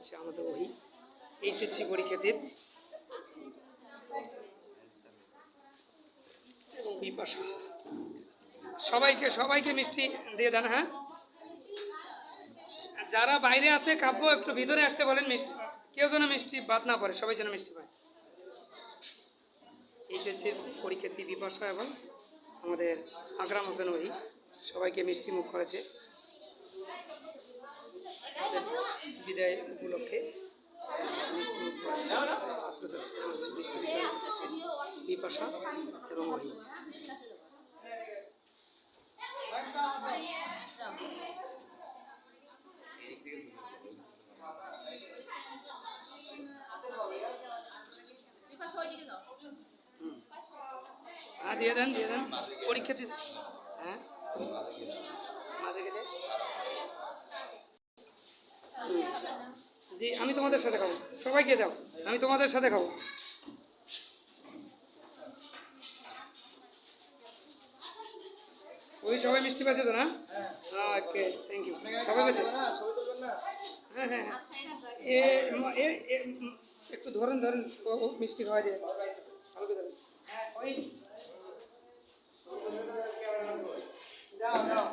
করাচ্ছে আমাদের ওই এইচএসসি বিপাশা সবাইকে সবাইকে মিষ্টি দিয়ে দেন হ্যাঁ? যারা বাইরে আছে, কাব্য, একটু ভিতরে আসতে বলেন, মিষ্টি, কেউ যেন মিষ্টি বাদ না পড়ে সবাই যেন মিষ্টি পায়। এইচএসসি পরীক্ষার্থী বিপাশা এবং আমাদের আকরাম হোসেন ওই, সবাইকে মিষ্টি মুখ করেছে। বিদায় উপলক্ষে এবং হ্যাঁ দিয়ে দেন দিয়ে দেন। পরীক্ষার্থী হ্যাঁ? জি আমি তোমাদের সাথে খাব। সবাইকে দাও, আমি তোমাদের সাথে খাব। ওই সবাই মিষ্টি পাচ্ছে তো না? ওকে থ্যাংক ইউ সবাই পাচ্ছে হ্যাঁ হ্যাঁ হ্যাঁ। এ একটু ধরেন ধরেন মিষ্টি খাওয়া দিয়ে। ভালো করে ধরেন। হ্যাঁ